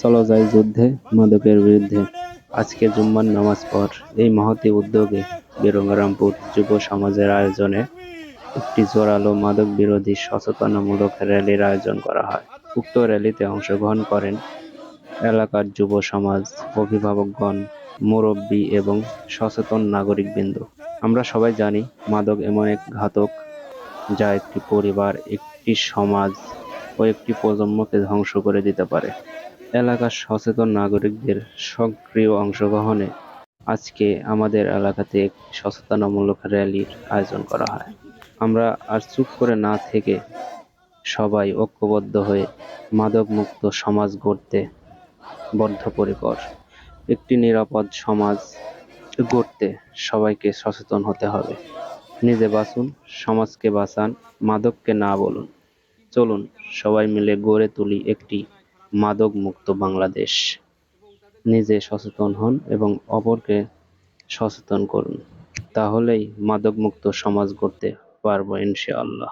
চলো যাই যুদ্ধে, মাদকের বিরুদ্ধে। আজকে জুম্মার নামাজ পর এই মহতী উদ্যোগে বীরঙ্গরামপুর যুব সমাজের আয়োজনে একটি জোরালো মাদক বিরোধী সচেতনামূলক র্যালির আয়োজন করা হয়। উক্ত র্যালিতে অংশগ্রহণ করেন এলাকার যুব সমাজ অভিভাবকগণ, মুরব্বী এবং সচেতন নাগরিকবৃন্দ। আমরা সবাই জানি, মাদক এমন এক ঘাতক যা একটি পরিবার, একটি সমাজ ও একটি প্রজন্মকে ধ্বংস করে দিতে পারে। এলাকার সচেতন নাগরিকদের সক্রিয় অংশগ্রহণে আজকে আমাদের এলাকাতে একটি সচেতনামূলক র্যালির আয়োজন করা হয়। আমরা আর চুপ করে না থেকে সবাই ঐক্যবদ্ধ হয়ে মাদকমুক্ত সমাজ গড়তে বদ্ধপরিকর। একটি নিরাপদ সমাজ গড়তে সবাইকে সচেতন হতে হবে। নিজে বাঁচুন, সমাজকে বাঁচান, মাদককে না বলুন। চলুন সবাই মিলে গড়ে তুলি একটি মাদক মুক্ত বাংলাদেশ। নিজে সচেতন হন এবং অপরকে সচেতন করুন। তাহলেই মাদক মুক্ত সমাজ গড়তে পারব ইনশাআল্লাহ।